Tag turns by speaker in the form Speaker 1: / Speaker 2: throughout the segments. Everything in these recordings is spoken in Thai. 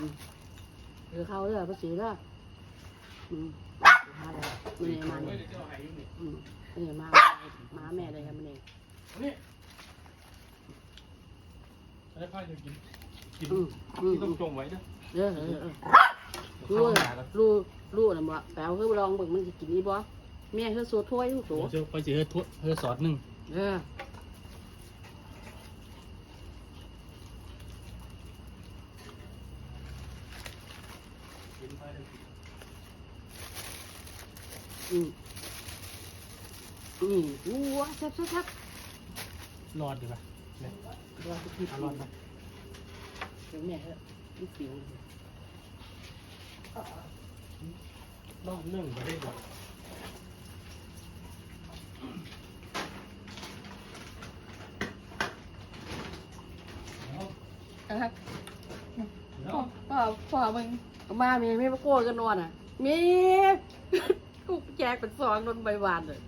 Speaker 1: อืมเดี๋ยวเขาเด้อภาษีเด้ออืมมาเลยมันเองมา
Speaker 2: เฮ้
Speaker 1: เนี่ยย
Speaker 2: เดี๋ยวเจ้าหายอยู่นี่
Speaker 1: อืมมันเองมามาแม่เลยครับมันเอง
Speaker 2: นี่ได้ผ้าจะกินกิน
Speaker 1: อืมอืม
Speaker 2: ที่ต้องจงไว้นะ
Speaker 1: เออเออเออ
Speaker 2: เข้า
Speaker 1: รู้
Speaker 2: หากัน
Speaker 1: รู้รู้นะบ่แปลว่าคือลองเบิ่งมันสิกินนี่บ่แม่คือสูตรถ้วยทุก
Speaker 2: โอ้
Speaker 1: ตัว
Speaker 2: เจ้าไปสิเฮ็ดทั่วเฮ็ดสอดหนึ่ง
Speaker 1: เออ
Speaker 2: นไปเลย
Speaker 1: อืมอืมอู้วแซ่บแซ่บ
Speaker 2: รอดดีป่ะเนี่ย
Speaker 1: รอ
Speaker 2: ดที่รอดไป
Speaker 1: เดี๋ยวแม่เถอะมันเสียว
Speaker 2: รอดหนึ่งไม่ได้บอก
Speaker 1: นะครับ
Speaker 2: แล้ว
Speaker 1: พอมึงเอามามีไม่มาโกนกันนอนอะมีกูแจกเป็นซองนนใบหวานเลย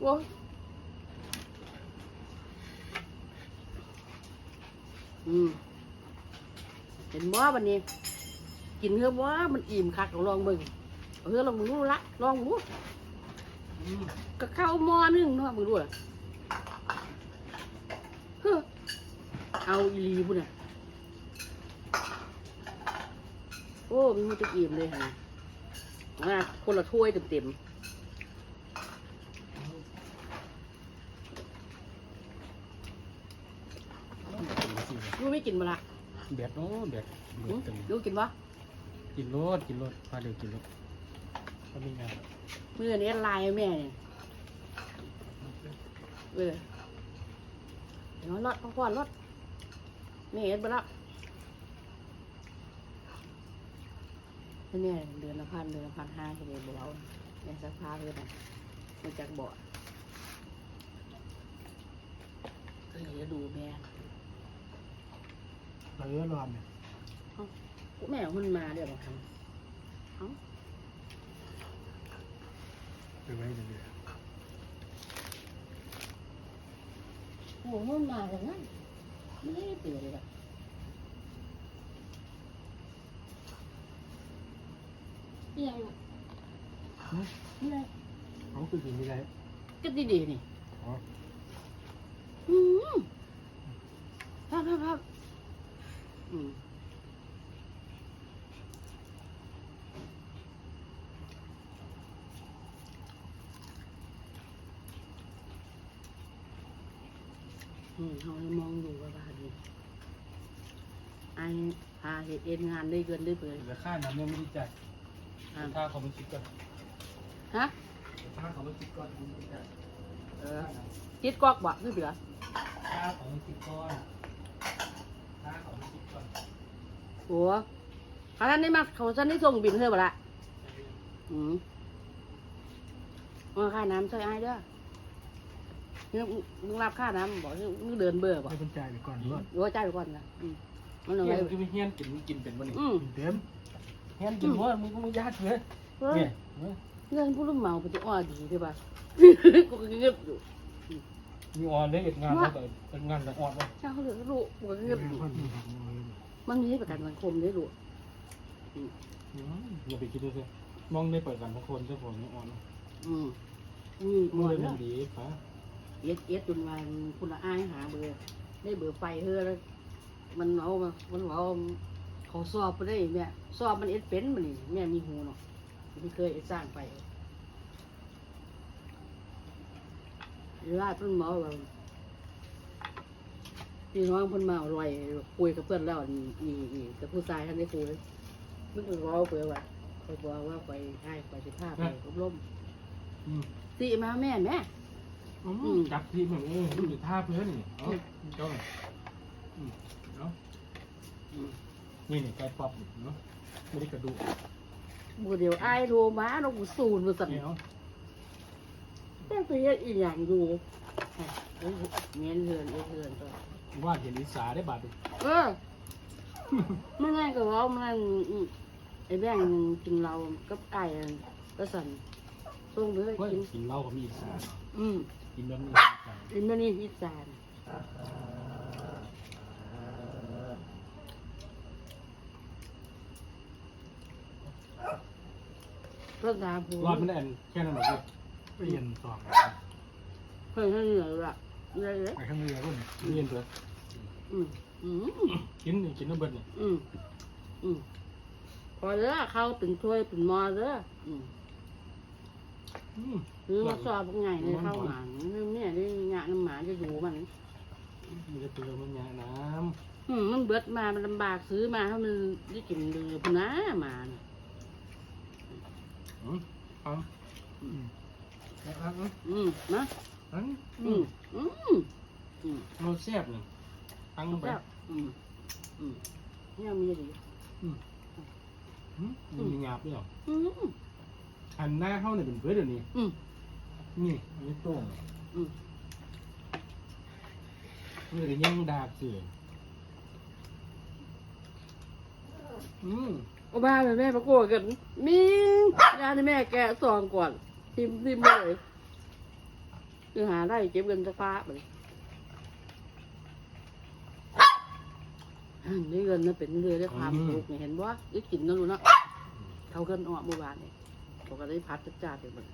Speaker 1: โว้อืมเห็นว่าวันนี้ กินเพื่อว่ามันอิ่มคักลองเบิ่งเอาเพื่อลองมึงรู้ละลองมึงรู้ก็เข้าวหม้อนึงเนาะมึงรู้ละเฮ้อเอาอีลีพุ่นน่ะ โอ้มีมันจะอิ่มเลยฮะอะคนละถ้วยเต็ม
Speaker 2: กินสิ
Speaker 1: ๆรู้ไม่กินมาละ
Speaker 2: เบียดโอ้เบียดเบียดตึง
Speaker 1: รู้กินวะ
Speaker 2: กินรสกินรสพาเดี๋ยวกินรสก็มีงาน
Speaker 1: มือนี้ลายแม่เนี่ยเออเดี๋ยวรถพ่อรถแม่เอ็ดไปแล้ว เนี่ยเดือนละพันเดือนละพันห้าเฉลี่ยเบาๆเนี่ยสักพักเลยนะมาจากบ่อก็เลยจะดูแม่
Speaker 2: เราเยอะรอดเนี่ย
Speaker 1: แม่มันมาเดี๋ยวบอกท
Speaker 2: ไปไว้เรื่อยำ
Speaker 1: โอ้มันมาอย่างนั้นไม่ได้เปลี่ยนเลยอะ นี่ไงล่ะนี่ไง
Speaker 2: ๆเขาคือกินไม่ได้
Speaker 1: ก็ดีดีๆนี่
Speaker 2: อ๋อ
Speaker 1: อืมภาพภาพภาพอืมอืมเขาเลยมองดูว่าบ้านนี้ไอ้พาเหตุเอ็นงานได้เกินได้เปิด
Speaker 2: แต่ค่าน้ำยังไม่ได้จ่าย
Speaker 1: อ่า
Speaker 2: ค่าเขาไม่คิดก่อน
Speaker 1: ฮะ
Speaker 2: ค่าเขาไม่คิดก่อนไม่ได้จ่าย
Speaker 1: เออคิดกอกบอกไม่เปลือ
Speaker 2: ค่าเขาไม่คิดก่อนค่าเขาไม่คิดก่อน
Speaker 1: โหัวเขาท่านได้มาเขาท่านได้ส่งบินเธอบ่ละอืมมาค่าน้ำใช่ไอ้ายเด้อนี่มึงรับค่าน้ำบอกนี่มึงเดินเบื่อบ่
Speaker 2: ให้คนจ่ายไปก่อนด้วย
Speaker 1: โอ้จ่ายไปก่อนนะอืมมันเอา
Speaker 2: เฮี
Speaker 1: ไว้
Speaker 2: ยนคือไม่เฮียนกินกินเป็นวันนี้
Speaker 1: อืม
Speaker 2: เต็ม เฮียนกินว่ามึงก็มึงญาติเลย
Speaker 1: เฮ้ย
Speaker 2: เนี่ย
Speaker 1: เงินผู้รุ่มเมาเป็นตัวอ้อดีใช่ป่ะกูก็เงียบอยู่
Speaker 2: มีออนเลยงานแล้วก็เป็นงานแต่ออนเลย
Speaker 1: เจ้าเหลือลูกกูก็เงียบอยู่มันมีประกันสังคมได้ลูก
Speaker 2: อย่าไปคิดดูสิมองได้เปิดกันทุกคนเจ้าผมนี่ออน
Speaker 1: อืมอืม
Speaker 2: มื
Speaker 1: อ่อ
Speaker 2: อนมั
Speaker 1: แล้
Speaker 2: น
Speaker 1: ว
Speaker 2: ดีปะ
Speaker 1: เอ็ดเอ็ดจนวันคุณละอายหาเบอร์ได้เบอร์ไฟเฮ้อแล้วมันเอามามันเอา เขาสอบไปได้แม่สอบมันเอ็ดเป็นมันนี่แม่มีหูเนาะไม่เคยเอ็ดสร้างไปเวลาเพิ่นเมาว่าพี่น้องเพิ่นมาอร่อยคุยกับเพื่อนแล้วนี่นี่นี่แต่ผู้ชายท่านได้คุยมันก็ร้องเผื่อว่าไปบอกว่าไปให้ไปสิภาพไปอบรม
Speaker 2: อืม
Speaker 1: สิมาแม่แม่
Speaker 2: จับทีเหมือนเออมันอยู่ท่าเพื่อนนี่เอ้าเจ้าหน่อยอืมเนาะ
Speaker 1: อืม
Speaker 2: นี่นี่ไก่ป๊อปเนาะไม่ได้กระดูก
Speaker 1: บูเดียวไอ้ายโทรมาเรากูสูนมาสั่น
Speaker 2: เนี่ยเนาะ
Speaker 1: แต่ไปเฮ็ดอีหยังอยู่อะเอ้ยเงี้ยเฮือนเอ้ยเฮือนตัว
Speaker 2: ว่าเห็นลิสาได้บาดดิ
Speaker 1: เออไม่งั้นก็เว่ามันอืมไอ้แบงกินเรากับไก่อันก็สั่นส่งไปให้
Speaker 2: เฮ้ย
Speaker 1: กิน
Speaker 2: กินเหล้ากับมีอีสา
Speaker 1: อืม
Speaker 2: กินแบบนี้
Speaker 1: อินโดนีเซียจาน เพิ่งตามผู
Speaker 2: รอดมันแอนแค่นั้นหรอ
Speaker 3: ไปเย็นสอง
Speaker 1: เพิ่งให้เหนื่อยละเลยเลย
Speaker 3: ไปข้างเรือรุ่น
Speaker 2: พี่เย็นเบิด
Speaker 1: อืมอืม
Speaker 2: กินนี่กินน้ำเบิดนี่
Speaker 1: อืมอืมพอเด้อเข้าเป็นถ้วยเป็นหมอเด้ออืม
Speaker 2: อืม
Speaker 1: คือมาสอบพวกไงเลยเข้าหมาเนี่ยได้งานน้ำหมาจะอยู่มัน
Speaker 2: มันจะเตือนมันยาน้
Speaker 1: อืมมันเบิดมา มันลำบากซื้อมาถ้ามันได้กินเดือพุ่นนะหมาน่ะำ
Speaker 2: อืมเอา
Speaker 3: อืม
Speaker 2: เอาเอาเอา
Speaker 1: อืมนะ
Speaker 2: อัน
Speaker 1: อื
Speaker 2: อื
Speaker 1: ม
Speaker 2: ม
Speaker 1: อืมอืม
Speaker 2: เราแซ่บนี่ตั้งลงไป
Speaker 1: แล้วอืมอืมเนี่ยมีดี
Speaker 2: อืมมันมีหยาบด้วยเหรอ
Speaker 1: อืม
Speaker 2: หันหน้าเข้าเนี่ยเป็นเพื่อนเดี๋ยวนี้
Speaker 1: อืม
Speaker 2: นี่อันนี้โต้ง
Speaker 1: อืม
Speaker 2: นี่ก็ย่างดาบเสืออืม
Speaker 1: เอาบ้าไปแม่ประโกวดกันมิงยาที่แม่แกะซองก่อนทิมทิมเลยคือหาได้เก็บเงินสักฟ้าไปอันนี้เงินนะเป็นเรือได้ความสุขเห็นว่าได้กินนั่นรู้นะเขาเกินออกเมื่อวานเนี่ยเขาก็ได้พัดจ้าเดี๋ยวมัน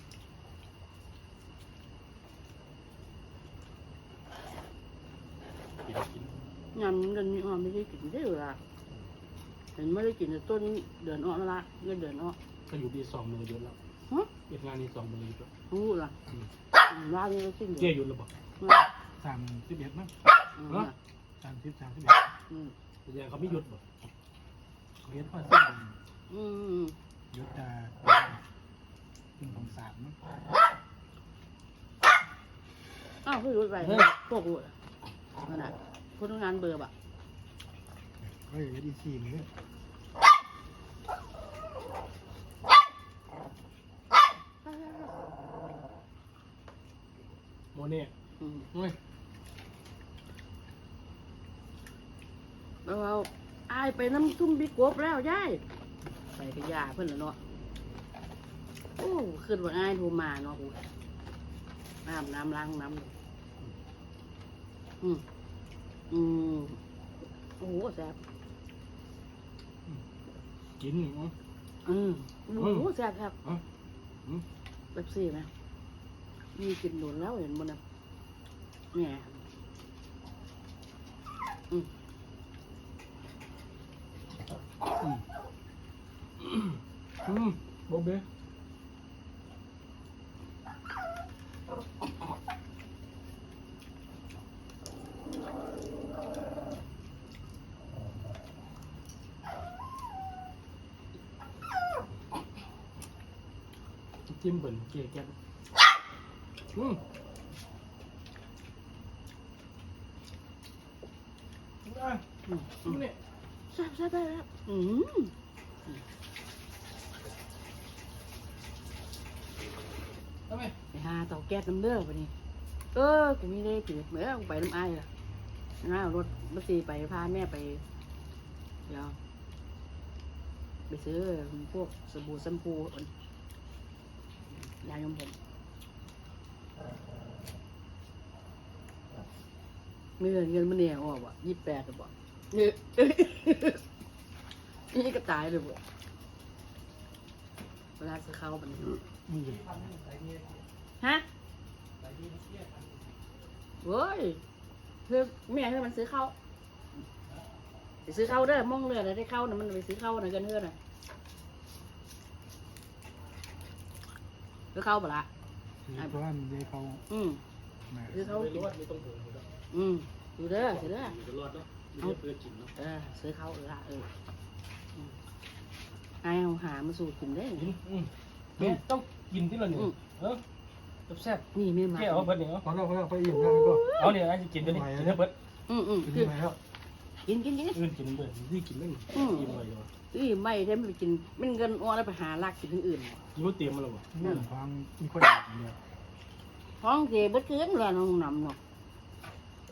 Speaker 2: กินกิน
Speaker 1: งานเงินมีออกไม่ได้กินได้เวลา เห็นไม่ได้กินแต่ต้นเดือนออกแล้วละเงินเดือนออก
Speaker 2: ก็อยู่ดีสองมือเดือนแล้ว
Speaker 1: ฮะ
Speaker 2: เอ็ดงานนี้สองมือเดือน
Speaker 1: รู้ละร้านนี้ก็สิ้น
Speaker 2: เจ๊
Speaker 1: เดือน
Speaker 2: หยุดแล้วบอก
Speaker 3: สามสิบเอ็ดมั้ง
Speaker 1: อืม
Speaker 3: สามสิบสามสิบเอ็ด
Speaker 1: อืม
Speaker 2: แต่ยังเขาไม่หยุดบอก
Speaker 3: เขาเย็นพอสิ้น
Speaker 1: อืม
Speaker 3: ยุดตาขึ้นของสามมั้ง
Speaker 1: อ้าวพี่รู้ไปพวกรู้นั่นน่ะพนักงานเบอร์บะ
Speaker 3: เฮ้ยดีสี่มื้อ
Speaker 2: โมเน่
Speaker 1: อืม
Speaker 2: เฮ้ย
Speaker 1: แล้วเอาอายไปน้ำซุ่มบิ๊กกบแล้วยายใส่กระยาเพื่อนละเนาะโอ้ขึ้นว่าอายโทรมาเนาะกูน้ำน้ำล้างน้ำอืมอืมโอ้โหแซ่บ
Speaker 2: กินเนาะ
Speaker 1: อืมโอ้โหแซ่บครับ
Speaker 2: เอ้าอืม
Speaker 1: แบบซี่ไหมมีกินโดนแล้วเห็นมันนะเนี่ยอืม
Speaker 2: อืมอืมโบเบ้ จิ้มเปิ่นเกลี่ยแก้มอืมอะ
Speaker 1: อืมอืม
Speaker 2: นี่
Speaker 1: แซ่บแซ่บแซ่บอืม
Speaker 2: ทำไม
Speaker 1: ไปหาเตาแก๊สน้ำเด้อวันนี้ เออกูมีได้ถือเหมือนไปน้ำไอ้ายล่ะน้าเอารถบัสซีไปพาแม่ไป เดี๋ยว ไปซื้อพวกสบู่แชมพูอัน ยาโยมผมเงินเงินมันเนี่ยออกว่ะยี่แปดหรือเปล่าเนี่ยนี่ก็ตายเลยบ่เวลาจะเข้ามัน
Speaker 3: นี่เลย
Speaker 1: ฮะเว้ยคือแม่เธอมันซื้อข้าวไปซื้อข้าวเด้อมองเรือได้ข้าวนะมันไปซื้อข้าวนะกันเพื่อนน่ะ ซื้อข้าวปะละ
Speaker 3: เพราะว่ามันได้เขา
Speaker 1: อืม
Speaker 3: มา
Speaker 1: ซื้อข้าว
Speaker 2: ไม่
Speaker 1: กิน
Speaker 2: รอดไม่ต้องห่วงอยู่แล้ว
Speaker 1: อืมดูเด้อซื้อเด้อ
Speaker 2: อยู่จะรอดเนาะไม่ได้เพื่อกินเนาะ
Speaker 1: เออซื้อข้าวเออละเอออืมไอ้เอาหามาสู่กินได้
Speaker 2: กินอืมแม่ต้องกินที่เราเนี่ย
Speaker 1: อืม
Speaker 2: เออแซ่บ
Speaker 1: นี่ไม่
Speaker 2: ๆ
Speaker 1: มา
Speaker 2: แค่เอาเบิดเนี่ย
Speaker 3: พอเราพอเราไปอิ่มแล้วก็
Speaker 2: เอาเนี่ยไอ้จะกินเดี๋ยวนี้กินให้เบิด
Speaker 1: อืมอืม
Speaker 3: กิน
Speaker 1: คือ
Speaker 3: ไปแล้ว
Speaker 1: กินกินกิน
Speaker 2: อื่นกินเบิดนี่กินได้
Speaker 1: อืม
Speaker 2: กินอะไรวะ
Speaker 1: อุ้ยไม่ได้ไม่ไปกินมันเงินอ้อแล้วไปหาลักกินที่อื่น
Speaker 2: กินว่าเตรียมมาแล้ววะ
Speaker 3: นี่ฟังมีคนอย่างเดียว
Speaker 1: ท้องเสียบดเกินเลยน้องนำเนาะ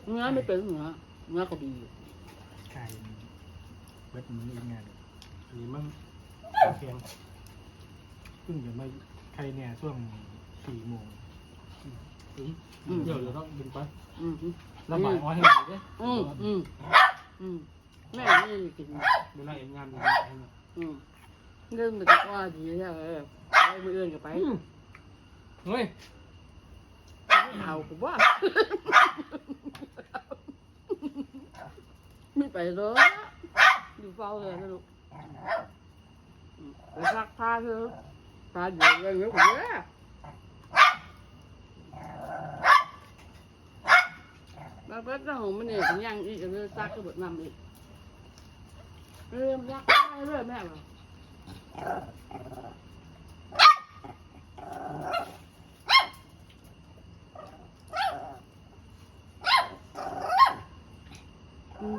Speaker 1: เนื้อไม่เป็นเนื้อเนื้อก็ดีอยู่
Speaker 3: ไข่เบิดมันอีกงาน
Speaker 2: อันนี้มันแข็ง
Speaker 3: เพิ่งจะมาไข่เนี่ยช่วงสี่โมง
Speaker 2: อืมเดี๋ยวเดี๋ยวต้องบินไป
Speaker 1: อืมอืม
Speaker 2: ระบายอ้อยให้หน่อยดิ
Speaker 1: อืมอืม อืมแม่นี่กิน
Speaker 2: เวลาเห็นงานมัน
Speaker 1: อืมเงินมันก็ว่าดีใช่ไหมเออไปมืออื่นก็ไป
Speaker 2: อืมเฮ้ย
Speaker 1: ไม่เอาผมว่าไม่ไปเลยอยู่เฝ้าเลยนะลูกอืมไปซักผ้าเถอะผ้าเยอะเยอะกว่าเยอะ มาเปิดหน้าของมันเองยังอีกเรื่องซักก็เบิดนำอีกเรื่องซักผ้เรื่องแม่เหรอม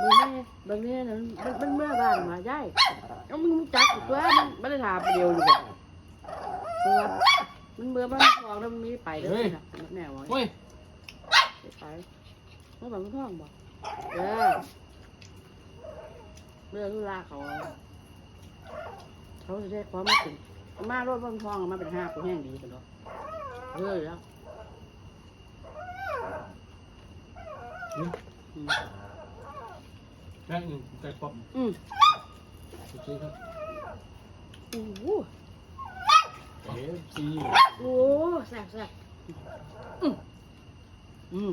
Speaker 1: บางแม่บางแม่นั้นมันเมื่อบ้านมาได้เอามึงจักตัวมันไม่ได้ถามเดียวอยู่แบ่เพราะว่ามันเมื่อบ้านทองแล้วมันมีไปเด้อนะแน่วะ
Speaker 2: เฮ้ย
Speaker 1: ไป เมื่อบ้านทองบ่เออเรื่องธุระเขา เขาจะได้ความมาถึงมารถบ้านทองมาเป็นห้าเป็นแห้งดีกันเนาะเฮ้ยแล้วอืม
Speaker 2: แค่อื่นไก่ป๊อป
Speaker 1: อืม
Speaker 2: โอเคครับ
Speaker 1: โอ้โห
Speaker 2: เอฟซี
Speaker 1: โอ้แซ่บแซ่บอืมอืม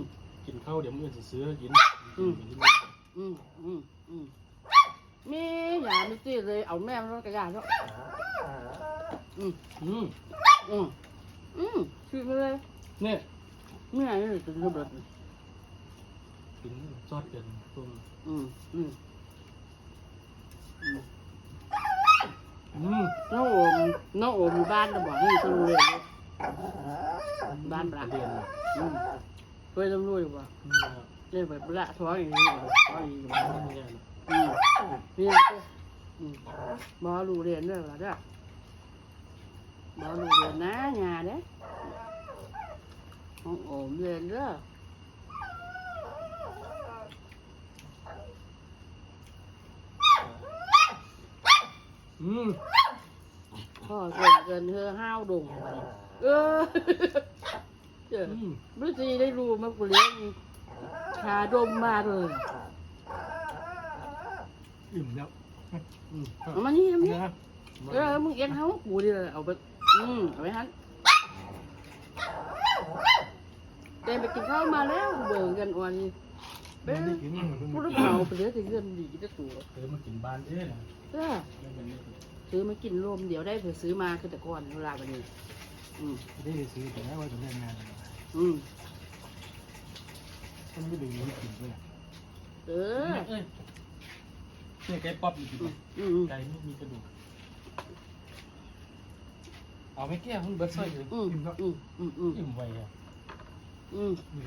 Speaker 2: กินข้าวเดี๋ยวมื้อจะซื้อกิน
Speaker 1: อืม อืมอืมอืมมีอย่าไม่ตีเลยเอาแม่มันรถกระยานแล้วอืม
Speaker 2: อืม
Speaker 1: อืมอืมคือไปเลย
Speaker 2: เนี่ย
Speaker 1: เมื่อไหร่จะถึงระเบิด
Speaker 2: กินซอสกันต้ม
Speaker 1: อืมอืมอืม
Speaker 2: อืม
Speaker 1: น้องโอมน้องโอมอยู่บ้านจะบอกให้เขารู้เลยบ้านปลา
Speaker 2: เรียนนะ
Speaker 1: อืมเค ยต้องรู้อยู่ป่ะ
Speaker 2: อืม
Speaker 1: เล่นแบบละท้องอย่างนี้ท้องอย่างนี้
Speaker 2: ไม่ได้นะ
Speaker 1: อืมนี่มบอลูเรียนเด้วยเหรอเด้อบอลูเรียนนะงาเด้ห้องโอมเรียนเด้อ
Speaker 2: อืม
Speaker 1: พ่อเกินเกินเธอห้าวดงเออ เจ้า
Speaker 2: อืม
Speaker 1: ไม่ซีได้รู้มากูเลี้ยงชาดมมาเลย
Speaker 3: อิ่มแล้ว
Speaker 2: อืม
Speaker 1: เอามานี่เอามานี่
Speaker 3: นะ
Speaker 1: เออมึงเอ็นเขากูดิเลยเอาไปอืมเอาไปฮันเดินไปกินข้าวมาแล้วเบิ่งกันวันนี้
Speaker 3: ไม่ได้กิน
Speaker 1: พูดเผาไปเหลือแต่เงินดีจะตัว
Speaker 2: เคยมากินบ้านเด้นะ
Speaker 1: เออ
Speaker 2: ไม่เป็นไร
Speaker 1: ซื้อมากินรวมเดี๋ยวได้เผื่อซื้อมาคือแต่ก่อนเวลาวันนี้ อืม
Speaker 3: ได้ซื้อแต่ว่าจะเล่นงาน
Speaker 1: อืม
Speaker 3: มันไม่ได้ยินกินด้วย
Speaker 1: เอ
Speaker 2: อ เอ้ยเนี่ยไก่ป๊อปอีกที
Speaker 1: อืมอืมอืม
Speaker 2: ไก่ไม่มีกระดูก เอาไม่แก้มันเบิดซอยเลย
Speaker 1: อืมอืมอืมอืม
Speaker 2: อิ่มไวอะ
Speaker 1: อืมอืม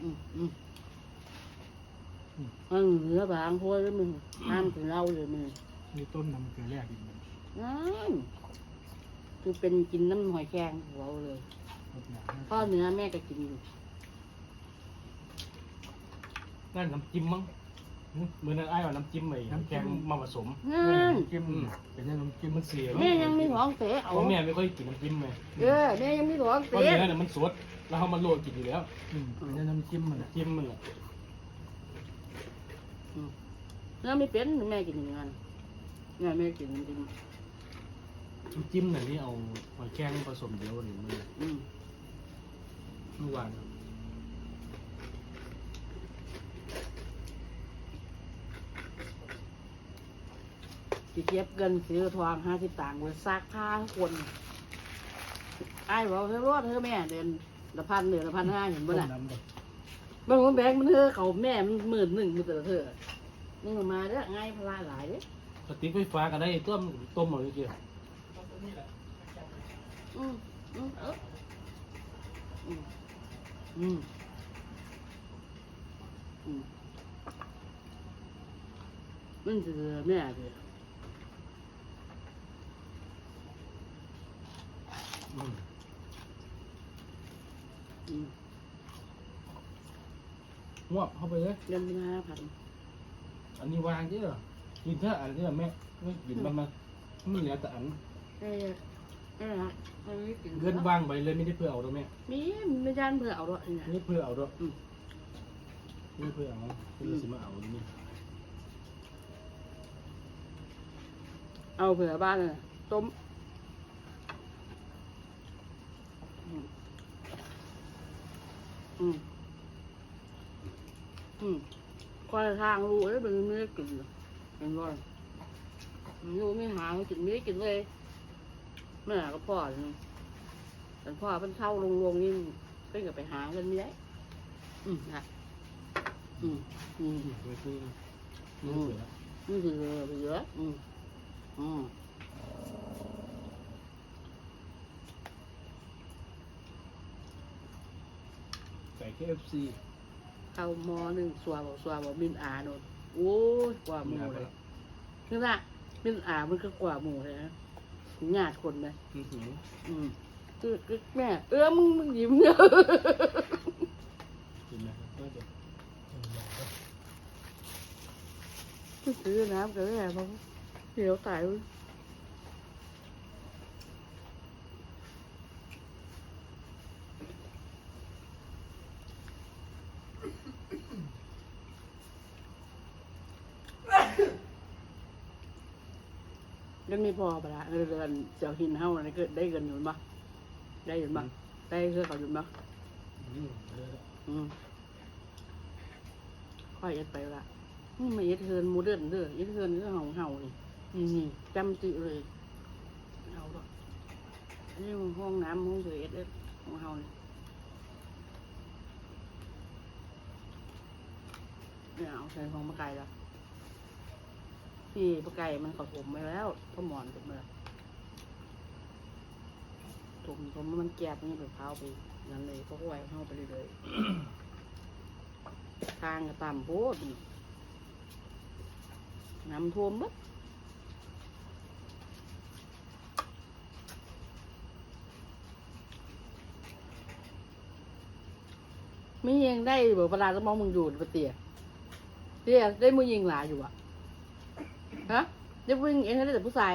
Speaker 1: อืมอืมเหลือบางพวกแล้วมึงห้ามถึงเราเลยมึง
Speaker 3: นี่ต้นน้ำเกลือแรกอีกมัน
Speaker 1: นั่น คือเป็นกินน้ำหอยแครงหัวเอาเลย
Speaker 3: รสหนา
Speaker 1: พ่อเนื้อแม่ก็กินอยู่
Speaker 2: นั่นน้ำจิ้มมั้งเมื่อนั้นไอ้เอาน้ำจิ้มไปน้ำแกงมาผสม
Speaker 1: นั่น
Speaker 3: จิ้มเป็นน้ำจิ้ม
Speaker 2: มันเสีย
Speaker 1: แม่ยังมีท้องเตะเอา
Speaker 2: เพราะแม่ไม่ค่อยกินน้ำจิ้มไง
Speaker 1: เออแม่ยังมีท้อง
Speaker 2: เพราะ
Speaker 1: เตะ
Speaker 2: เนื้อเนี่ยมันสดแล้วเขามาโรยกินอยู่แล้ว
Speaker 3: เป็นน้ำจิ้มมัน
Speaker 2: จิ้มมันแหละ
Speaker 1: เนื้อไม่เป็นแม่กินอย่างนั้นแม่ไม่กินจริง
Speaker 2: น้ำจิ้มน่ะนี่เอาหอยแครงผสมเดียวนี่มัน
Speaker 1: ๆอืม
Speaker 2: เมื่อวาน
Speaker 1: สิเก็บเงินซื้อทองห้าสิบตังค์ไว้ซักผ้าให้คนไอ้ายบอกเธอรอดเธอแม่เดือนละพันเดือนละพันห้าเห็นบ่
Speaker 3: ต้ม
Speaker 1: ล่ะ
Speaker 3: น้ำเด็ก
Speaker 1: บางคนแบงค์มันเธอเขาแม่มันหมื่นหนึ่งมันแต่ละเธอนี่มันมาเด้อง่ายพลาหลายเด้อก
Speaker 2: ระติกไฟฟ้าก็ได้ต้มต้มเอาเกี่ยว
Speaker 1: อืม อืมเอออืมอืมอืมมันจะแม่เด้อ
Speaker 2: อืม
Speaker 1: อืม
Speaker 2: งวบเข้าไปเลย
Speaker 1: เดือนละห้าพัน
Speaker 2: อันนี้วางเยอะกินเถอะอันนี้แม่ไม่กินมันมาไม่เหลือแต่อัน
Speaker 1: เอ้ยเอ้ยนะไม่ได้กิน
Speaker 2: เงินวางไปเลยไม่ได้เพื่อเอาด้วยแม่
Speaker 1: มีไม่ย่านเผื่อเอาด้วยเนี่ย
Speaker 2: นี่เพื่อเอาด้วย
Speaker 1: อืม
Speaker 2: นี่เพื่อเอาเพื่อสิมาเอานี่
Speaker 1: เอาเผื่อบ้านน่ะต้มอืมอืมอืมก็ทางรู้แล้วมันไม่ได้กินเป็นว่ามันรู้ไม่หาไม่กินไม่ได้กินเลย แม่ก็พ่อแต่พ่อเป็นเช่าลงลงนี่เพิ่งก็ไปหาเงินไม่ได้อืมนะอืมอืม
Speaker 2: ไม่คือ
Speaker 1: อื
Speaker 2: นี่
Speaker 1: ม
Speaker 2: เสือ
Speaker 1: นี่คือเหลืออืมอืม
Speaker 2: ใส่ KFC
Speaker 1: เข้ามอหนึ่งสวาบอกสวาบอกมินอาโนนโอ้ยกว่าหมูเลยนี่ละมินอามันก็กว่าหมูเลยนะ ญาติคนนะ
Speaker 2: อื้อหือ
Speaker 1: อืมคือคือแม่ เออมึงมึงยิ้มเนอะ
Speaker 2: กินไหมก็จะ
Speaker 1: ซื้อน้ำกันแม่เขาเดี๋ยวตายเว้ย ยังไม่พอปะละเงินเดือนเจ้าหินเฮาอะไรก็ได้เงินอยู่บ่ได้อยู่บ่ได้เสื้อเขาอยู่บ่
Speaker 2: อืมเออ
Speaker 1: อืมค่อยเอ็ดไปละนี่มาเอ็ดเทินโมเดิร์นเด้อเอ็ดเทินเรื่องของเฮานี่นี่นี่จำจิเลยเอาดอกอันนี้มันห้องน้ำห้องเสือเอ็ดเอ็ดของเฮานี่เนี่ยเอาใส่ของมะไก่ละ ที่ปลาไก่มันขอผมไปแล้วก็หมอนผมไปแล้วถมผมมันแกบนี่ไปเผาไปนั่นเลยก็ไหวเข้าไปเลยๆทางก็ต่ำโพดน้ำท่วมบัดไม่ยังได้เบอร์ประหลาดแล้วมองมึงอยู่ปะเตี๋ยเตี๋ยได้มือยิงหลาอยู่อะ ฮะเด้มือยิงเองได้แต่ผู้ชาย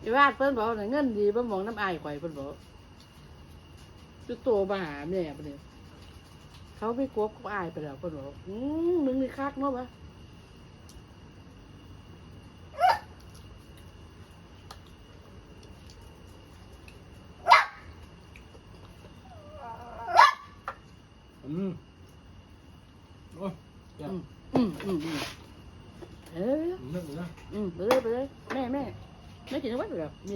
Speaker 1: ไอ้วาดเพิ่นบอกว่าเงินดีเพิ่นมองน้ำอายข่อยเพิ่นบอกจุดโตมาหาแม่ปะเนี่ยเขาไม่กลัวเขาอายไปแล้วเพิ่นบอกว่าอืมมึงนี่คักเนาะปะ
Speaker 2: อืมโอ้ยแซ่บ
Speaker 1: อืมอืมอืมอืม เ